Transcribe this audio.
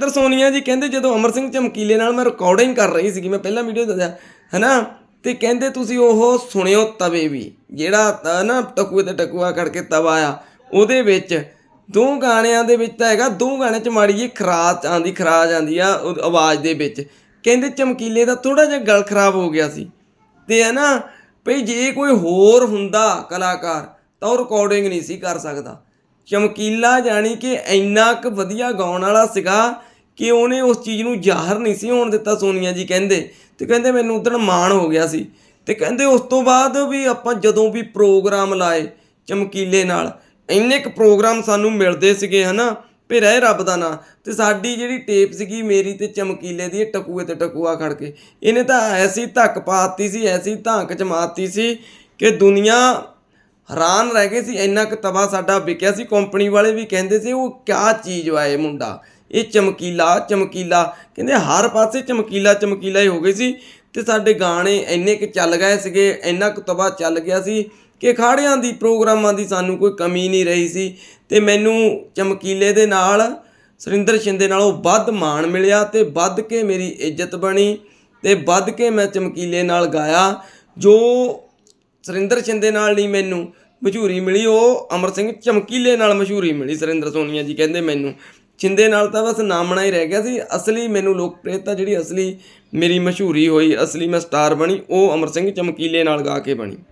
ਇੰਦਰ ਸੋਨੀਆ ਜੀ ਕਹਿੰਦੇ ਜਦੋਂ ਅਮਰ ਸਿੰਘ ਚਮਕੀਲੇ ਨਾਲ ਮੈਂ ਰਿਕਾਰਡਿੰਗ ਕਰ ਰਹੀ ਸੀਗੀ, ਮੈਂ ਪਹਿਲਾਂ ਵੀਡੀਓ ਦੱਸਿਆ, ਹੈਨਾ? ਤੇ ਕਹਿੰਦੇ ਤੁਸੀਂ ਉਹ ਸੁਣਿਓ ਤਵੇ ਵੀ, ਜਿਹੜਾ ਤਾ, ਨਾ ਟਕੂਏ ਤੇ ਟਕੂਆ ਕਰਕੇ ਤਵਾ ਆ, ਉਹਦੇ ਵਿੱਚ ਦੋ ਗਾਣਿਆਂ ਦੇ ਵਿੱਚ ਤਾਂ ਹੈਗਾ, ਦੋ ਗਾਣੇ ਚ ਮਾੜੀ ਜੀ ਖਰਾਜ ਆਂਦੀ ਖਰਾਜ ਆਂਦੀ ਆ, ਉਹ ਆਵਾਜ਼ ਦੇ ਵਿੱਚ। ਕਹਿੰਦੇ ਚਮਕੀਲੇ ਦਾ ਥੋੜਾ ਜਿਹਾ ਗਲ ਖਰਾਬ ਹੋ ਗਿਆ ਸੀ। ਤੇ ਹੈ ਨਾ ਭਈ ਜੇ ਕੋਈ ਹੋਰ ਹੁੰਦਾ ਕਲਾਕਾਰ, ਤਾਂ ਉਹ ਰਿਕਾਰਡਿੰਗ ਨਹੀਂ ਸੀ ਕਰ ਸਕਦਾ। ਚਮਕੀਲਾ ਜਾਣੀ ਕਿ ਇੰਨਾ ਕੁ ਵਧੀਆ ਗਾਉਣ ਵਾਲਾ ਸੀਗਾ ਕਿ ਉਹਨੇ ਉਸ ਚੀਜ਼ ਨੂੰ ਜ਼ਾਹਰ ਨਹੀਂ ਸੀ ਹੋਣ ਦਿੱਤਾ ਸੋਨੀਆ ਜੀ ਕਹਿੰਦੇ। ਤੇ ਕਹਿੰਦੇ ਮੈਨੂੰ ਉਦੋਂ ਮਾਣ ਹੋ ਗਿਆ ਸੀ। ਤੇ ਕਹਿੰਦੇ ਉਸ ਤੋਂ ਬਾਅਦ ਵੀ ਆਪਾਂ ਜਦੋਂ ਵੀ ਪ੍ਰੋਗਰਾਮ ਲਾਏ ਚਮਕੀਲੇ ਨਾਲ, ਇੰਨੇ ਕੁ ਪ੍ਰੋਗਰਾਮ ਸਾਨੂੰ ਮਿਲਦੇ ਸੀਗੇ ਹਨਾ, ਵੀ ਰਹਿ ਰੱਬ ਦਾ ਨਾਂ। ਤੇ ਸਾਡੀ ਜਿਹੜੀ ਟੇਪ ਸੀਗੀ ਮੇਰੀ ਤੇ ਚਮਕੀਲੇ ਦੀ, ਇਹ ਟਕੂਏ ਤੇ ਟਕੂਆ ਖੜ ਕੇ। ਇਹਨੇ ਤਾਂ ਐਸੀ ਧੱਕ ਪਾਤੀ ਸੀ, ਐਸੀ ਧਾਂਕ ਚ ਮਾਰਤੀ ਸੀ ਕਿ ਦੁਨੀਆ ਹੈਰਾਨ ਰਹਿ ਗਏ ਸੀ। ਇੰਨਾ ਕੁ ਤਵਾ ਸਾਡਾ ਵਿਕਿਆ ਸੀ। ਕੰਪਨੀ ਵਾਲੇ ਵੀ ਕਹਿੰਦੇ ਸੀ, ਉਹ ਕਿਆ ਚੀਜ਼ ਵਾ ਇਹ ਮੁੰਡਾ। ਇਹ ਚਮਕੀਲਾ ਚਮਕੀਲਾ। ਕਹਿੰਦੇ ਹਰ ਪਾਸੇ ਚਮਕੀਲਾ ਚਮਕੀਲਾ ਹੀ ਹੋ ਗਈ ਸੀ। ਤੇ ਸਾਡੇ ਗਾਣੇ ਇੰਨੇ ਕੁ ਚੱਲ ਗਏ ਸੀਗੇ, ਇੰਨਾ ਕੁ ਤਵਾ ਚੱਲ ਗਿਆ ਸੀ ਕਿ ਖਾੜਿਆਂ ਦੀ, ਪ੍ਰੋਗਰਾਮਾਂ ਦੀ ਸਾਨੂੰ ਕੋਈ ਕਮੀ ਨਹੀਂ ਰਹੀ ਸੀ। ਤੇ ਮੈਨੂੰ ਚਮਕੀਲੇ ਦੇ ਨਾਲ, ਸੁਰਿੰਦਰ ਸ਼ਿੰਦੇ ਨਾਲੋਂ ਵੱਧ ਮਾਣ ਮਿਲਿਆ ਤੇ ਵੱਧ ਕੇ ਮੇਰੀ ਇੱਜ਼ਤ ਬਣੀ ਤੇ ਵੱਧ ਕੇ ਮੈਂ ਚਮਕੀਲੇ ਨਾਲ ਗਾਇਆ, ਜੋ ਸੁਰਿੰਦਰ ਸ਼ਿੰਦੇ ਨਾਲ ਨਹੀਂ ਮੈਨੂੰ ਮਸ਼ਹੂਰੀ ਮਿਲੀ, ਉਹ ਅਮਰ ਸਿੰਘ ਚਮਕੀਲੇ ਨਾਲ ਮਸ਼ਹੂਰੀ ਮਿਲੀ, ਸੁਰਿੰਦਰ ਸੋਨੀਆ ਜੀ ਕਹਿੰਦੇ ਮੈਨੂੰ। ਛਿੰਦੇ ਨਾਲ ਤਾਂ ਬਸ ਨਾਮਣਾ ਹੀ ਰਹਿ ਗਿਆ ਸੀ। ਅਸਲੀ ਮੈਨੂੰ ਲੋਕਪ੍ਰਿਯਤਾ ਜਿਹੜੀ ਅਸਲੀ ਮੇਰੀ ਮਸ਼ਹੂਰੀ ਹੋਈ, ਅਸਲੀ ਮੈਂ ਸਟਾਰ ਬਣੀ, ਉਹ ਅਮਰ ਸਿੰਘ ਚਮਕੀਲੇ ਨਾਲ ਗਾ ਕੇ ਬਣੀ।